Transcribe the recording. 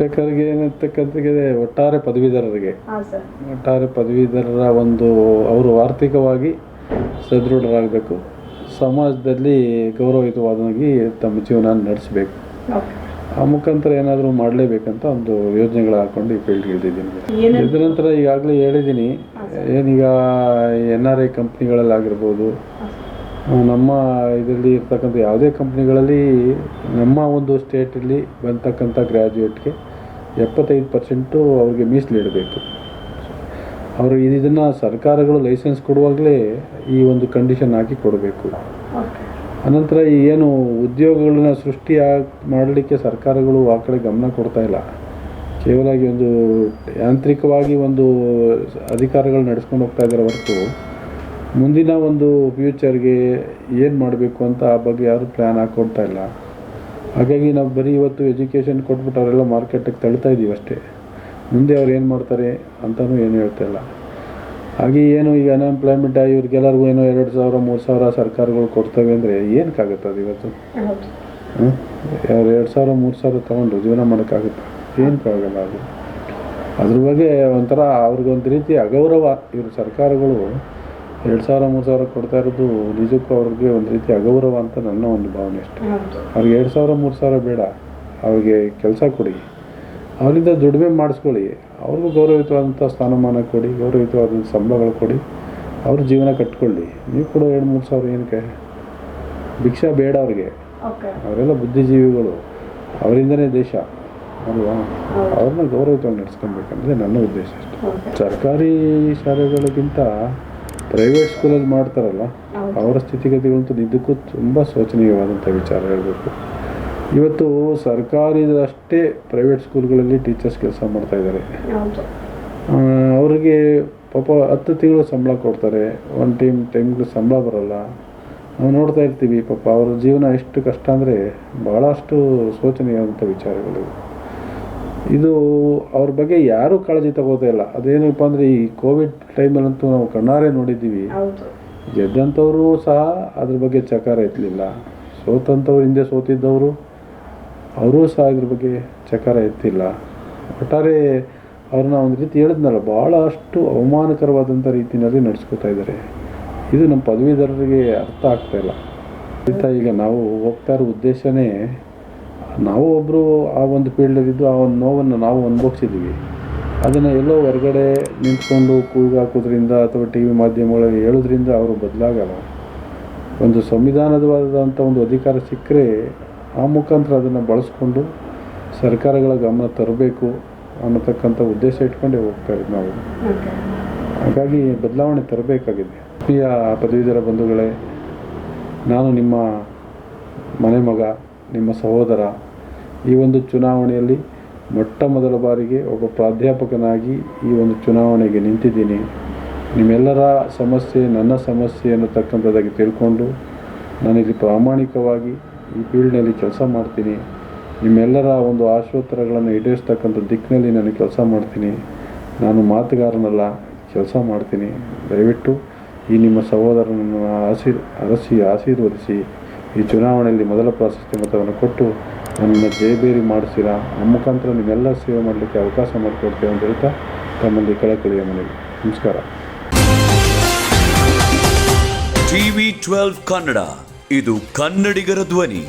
ಶಿಕ್ಷಕರಿಗೆ ಏನಂತಕ್ಕಂಥದ್ದು ಒಟ್ಟಾರೆ ಪದವೀಧರರಿಗೆ. ಒಟ್ಟಾರೆ ಪದವೀಧರರ ಒಂದು ಅವರು ಆರ್ಥಿಕವಾಗಿ ಸದೃಢರಾಗಬೇಕು. ಸಮಾಜದಲ್ಲಿ ಗೌರವಯುತವಾಗಿ ತಮ್ಮ ಜೀವನ ನಡೆಸಬೇಕು. ಆ ಮುಖಾಂತರ ಏನಾದರೂ ಮಾಡಲೇಬೇಕಂತ ಒಂದು ಯೋಜನೆಗಳು ಹಾಕೊಂಡು ಈ ಫೀಲ್ಡ್ಗೆ ಇಳಿದಿದ್ದೀನಿ. ಇದರ ನಂತರ ಈಗಾಗಲೇ ಹೇಳಿದ್ದೀನಿ. ಏನೀಗ ಎನ್ ಆರ್ ಐ ಕಂಪ್ನಿಗಳಲ್ಲಾಗಿರ್ಬೋದು ನಮ್ಮ ಇದರಲ್ಲಿ ಇರ್ತಕ್ಕಂಥ ಯಾವುದೇ ಕಂಪ್ನಿಗಳಲ್ಲಿ ನಮ್ಮ ಒಂದು ಸ್ಟೇಟಲ್ಲಿ ಬಂತಕ್ಕಂಥ ಗ್ರ್ಯಾಜುಯೇಟ್ಗೆ ಎಪ್ಪತ್ತೈದು ಪರ್ಸೆಂಟು ಅವ್ರಿಗೆ ಮೀಸಲಿಡಬೇಕು ಅವರು ಇದನ್ನು ಸರ್ಕಾರಗಳು ಲೈಸೆನ್ಸ್ ಕೊಡುವಾಗಲೇ ಈ ಒಂದು ಕಂಡೀಷನ್ ಹಾಕಿ ಕೊಡಬೇಕು. ಅನಂತರ ಈ ಏನು ಉದ್ಯೋಗಗಳನ್ನ ಸೃಷ್ಟಿ ಮಾಡಲಿಕ್ಕೆ ಸರ್ಕಾರಗಳು ಆ ಕಡೆ ಗಮನ ಕೊಡ್ತಾ ಇಲ್ಲ. ಕೇವಲ ಒಂದು ಯಾಂತ್ರಿಕವಾಗಿ ಒಂದು ಅಧಿಕಾರಗಳು ನಡೆಸ್ಕೊಂಡು ಹೋಗ್ತಾ ಇದ್ದಾರೆ ಹೊರತು ಮುಂದಿನ ಒಂದು ಫ್ಯೂಚರ್ಗೆ ಏನು ಮಾಡಬೇಕು ಅಂತ ಆ ಬಗ್ಗೆ ಯಾರು ಪ್ಲ್ಯಾನ್ ಹಾಕ್ಕೊಡ್ತಾ ಇಲ್ಲ. ಹಾಗಾಗಿ ನಾವು ಬರೀ ಇವತ್ತು ಎಜುಕೇಷನ್ ಕೊಟ್ಬಿಟ್ಟು ಅವರೆಲ್ಲ ಮಾರ್ಕೆಟಿಗೆ ತಳ್ತಾ ಇದ್ದೀವಿ ಅಷ್ಟೇ. ಮುಂದೆ ಅವ್ರು ಏನು ಮಾಡ್ತಾರೆ ಅಂತಲೂ ಏನು ಹೇಳ್ತಾ ಇಲ್ಲ. ಹಾಗೆ ಏನು ಈಗ ಅನ್ಎಂಪ್ಲಾಯ್ಮೆಂಟ್ ಆಗಿ ಇವ್ರಿಗೆಲ್ಲರಿಗೂ ಏನೋ ಎರಡು ಸಾವಿರ ಮೂರು ಸಾವಿರ ಸರ್ಕಾರಗಳು ಕೊಡ್ತವೆ ಅಂದರೆ ಏನಕ್ಕಾಗುತ್ತೆ ಅದು ಇವತ್ತು? ಯಾರು ಎರಡು ಸಾವಿರ ಮೂರು ಸಾವಿರ ತೊಗೊಂಡು ಜೀವನ ಮಾಡೋಕ್ಕಾಗುತ್ತೆ? ಏನಕ್ಕಾಗಲ್ಲ ಅದು? ಅದ್ರ ಬಗ್ಗೆ ಒಂಥರ ಅವ್ರಿಗೊಂದು ರೀತಿ ಅಗೌರವ ಇವರು ಸರ್ಕಾರಗಳು ಎರಡು ಸಾವಿರ ಮೂರು ಸಾವಿರ ಕೊಡ್ತಾ ಇರೋದು ನಿಜಕ್ಕೂ ಅವ್ರಿಗೆ ಒಂದು ರೀತಿ ಅಗೌರವ ಅಂತ ನನ್ನ ಒಂದು ಭಾವನೆ ಅಷ್ಟೇ. ಅವ್ರಿಗೆ ಎರಡು ಸಾವಿರ ಮೂರು ಸಾವಿರ ಬೇಡ. ಅವ್ರಿಗೆ ಕೆಲಸ ಕೊಡಿ. ಅವರಿಂದ ದುಡಿಮೆ ಮಾಡಿಸ್ಕೊಳ್ಳಿ. ಅವ್ರಿಗೂ ಗೌರವಯುತವಾದಂಥ ಸ್ಥಾನಮಾನ ಕೊಡಿ ಗೌರವಯುತವಾದಂಥ ಸಂಬಳಗಳು ಕೊಡಿ. ಅವ್ರ ಜೀವನ ಕಟ್ಕೊಳ್ಳಿ. ನೀವು ಕೂಡ ಎರಡು ಮೂರು ಸಾವಿರ ಏನಕ್ಕೆ? ಭಿಕ್ಷಾ ಬೇಡ ಅವ್ರಿಗೆ. ಅವರೆಲ್ಲ ಬುದ್ಧಿಜೀವಿಗಳು. ಅವರಿಂದನೇ ದೇಶ. ಅಲ್ವಾ. ಅವ್ರನ್ನ ಗೌರವಯುತವಾಗಿ ನಡೆಸ್ಕೊಬೇಕಂದ್ರೆ ನನ್ನ ಉದ್ದೇಶ ಅಷ್ಟೇ. ಸರ್ಕಾರಿ ಶಾಲೆಗಳಿಗಿಂತ ಪ್ರೈವೇಟ್ ಸ್ಕೂಲಲ್ಲಿ ಮಾಡ್ತಾರಲ್ಲ ಅವರ ಸ್ಥಿತಿಗತಿಗಳಂತೂ ನಿಜಕ್ಕೂ ತುಂಬ ಶೋಚನೀಯವಾದಂಥ ವಿಚಾರ ಹೇಳಬೇಕು. ಇವತ್ತು ಸರ್ಕಾರಿದಷ್ಟೇ ಪ್ರೈವೇಟ್ ಸ್ಕೂಲ್ಗಳಲ್ಲಿ ಟೀಚರ್ಸ್ ಕೆಲಸ ಮಾಡ್ತಾ ಇದ್ದಾರೆ. ಅವ್ರಿಗೆ ಪಾಪ ಹತ್ತು ತಿಂಗಳು ಸಂಬಳ ಕೊಡ್ತಾರೆ ಒಂದು ಟೈಮ್ ಟೈಮ್ಗೆ ಸಂಬಳ ಬರೋಲ್ಲ. ನಾವು ನೋಡ್ತಾ ಇರ್ತೀವಿ ಪಾಪ ಅವ್ರ ಜೀವನ ಎಷ್ಟು ಕಷ್ಟ ಅಂದರೆ ಭಾಳಷ್ಟು ಶೋಚನೀಯವಾದಂಥ ವಿಚಾರಗಳು ಇದು ಅವ್ರ ಬಗ್ಗೆ ಯಾರೂ ಕಾಳಜಿ ತಗೋತಾ ಇಲ್ಲ. ಅದೇನಪ್ಪ ಅಂದರೆ ಈ ಕೋವಿಡ್ ಟೈಮಲ್ಲಂತೂ ನಾವು ಕಣ್ಣಾರೆ ನೋಡಿದ್ದೀವಿ. ಗೆದ್ದಂಥವರು ಸಹ ಅದ್ರ ಬಗ್ಗೆ ಚಕಾರ ಎತ್ತಲಿಲ್ಲ. ಸೋತಂಥವ್ರು ಹಿಂದೆ ಸೋತಿದ್ದವರು ಅವರೂ ಸಹ ಇದ್ರ ಬಗ್ಗೆ ಚಕಾರ ಎತ್ತಿಲ್ಲ. ಒಟ್ಟಾರೆ ಅವ್ರನ್ನ ಒಂದು ರೀತಿ ಹೇಳಿದ್ನಲ್ಲ ಭಾಳಷ್ಟು ಅವಮಾನಕರವಾದಂಥ ರೀತಿಯಲ್ಲಿ ನಡೆಸ್ಕೊತಾ ಇದ್ದಾರೆ. ಇದು ನಮ್ಮ ಪದವೀಧರರಿಗೆ ಅರ್ಥ ಆಗ್ತಾ ಇಲ್ಲ. ಈಗ ನಾವು ಹೋಗ್ತಾ ಇರೋ ಉದ್ದೇಶನೇ ನಾವು ಒಬ್ಬರು ಆ ಒಂದು ಫೀಲ್ಡಲ್ಲಿದ್ದು ಆ ಒಂದು ನೋವನ್ನು ನಾವು ಅನುಭವಿಸಿದ್ದೀವಿ. ಅದನ್ನು ಎಲ್ಲೋ ಹೊರಗಡೆ ನಿಂತ್ಕೊಂಡು ಕೂಗಾಕೋದ್ರಿಂದ ಅಥವಾ ಟಿ ವಿ ಮಾಧ್ಯಮಗಳಲ್ಲಿ ಹೇಳೋದ್ರಿಂದ ಅವರು ಬದಲಾಗಲ್ಲ. ಒಂದು ಸಂವಿಧಾನದವಾದಂಥ ಒಂದು ಅಧಿಕಾರ ಸಿಕ್ಕರೆ ಆ ಮುಖಾಂತರ ಅದನ್ನು ಬಳಸ್ಕೊಂಡು ಸರ್ಕಾರಗಳ ಗಮನ ತರಬೇಕು ಅನ್ನತಕ್ಕಂಥ ಉದ್ದೇಶ ಇಟ್ಕೊಂಡೇ ಹೋಗ್ತಾ ಇದ್ದೀವಿ ನಾವು. ಹಾಗಾಗಿ ಬದಲಾವಣೆ ತರಬೇಕಾಗಿದೆ. ಪ್ರಿಯ ಪದವೀಧರ ಬಂಧುಗಳೇ, ನಾನು ನಿಮ್ಮ ಮನೆ ಮಗ ನಿಮ್ಮ ಸಹೋದರ, ಈ ಒಂದು ಚುನಾವಣೆಯಲ್ಲಿ ಮೊಟ್ಟ ಮೊದಲ ಬಾರಿಗೆ ಒಬ್ಬ ಪ್ರಾಧ್ಯಾಪಕನಾಗಿ ಈ ಒಂದು ಚುನಾವಣೆಗೆ ನಿಂತಿದ್ದೀನಿ. ನಿಮ್ಮೆಲ್ಲರ ಸಮಸ್ಯೆ, ನನ್ನ ಸಮಸ್ಯೆ ಅನ್ನತಕ್ಕಂಥದ್ದಾಗಿ ತಿಳ್ಕೊಂಡು ನಾನಿಲ್ಲಿ ಪ್ರಾಮಾಣಿಕವಾಗಿ ಈ ಫೀಲ್ಡ್ನಲ್ಲಿ ಕೆಲಸ ಮಾಡ್ತೀನಿ. ನಿಮ್ಮೆಲ್ಲರ ಒಂದು ಆಶೋತ್ತರಗಳನ್ನು ಈಡೇರಿಸ್ತಕ್ಕಂಥ ದಿಕ್ಕಿನಲ್ಲಿ ನಾನು ಕೆಲಸ ಮಾಡ್ತೀನಿ. ನಾನು ಮಾತುಗಾರನಲ್ಲ, ಕೆಲಸ ಮಾಡ್ತೀನಿ. ದಯವಿಟ್ಟು ಈ ನಿಮ್ಮ ಸಹೋದರನನ್ನು ಆಶೀರ್, ಅರಸಿ, ಆಶೀರ್ವದಿಸಿ. ಈ ಚುನಾವಣೆಯಲ್ಲಿ ಮೊದಲ ಪ್ರಾಶಸ್ತ್ಯ ಮತವನ್ನು ಕೊಟ್ಟು ನನ್ನನ್ನು ಜಯಬೇರಿ ಮಾಡಿಸಿರಾ? ನಮ್ಮ ಮುಖಾಂತರ ನಿಮ್ಮೆಲ್ಲ ಸೇವೆ ಮಾಡಲಿಕ್ಕೆ ಅವಕಾಶ ಮಾಡಿಕೊಡ್ತೇವೆ ಅಂತ ಹೇಳ್ತಾ ತಮ್ಮಲ್ಲಿ ಕಳಕಳಿಯ ಮನವಿ ನಮಸ್ಕಾರ. TV twelve Kannada. ಇದು ಕನ್ನಡಿಗರ ಧ್ವನಿ.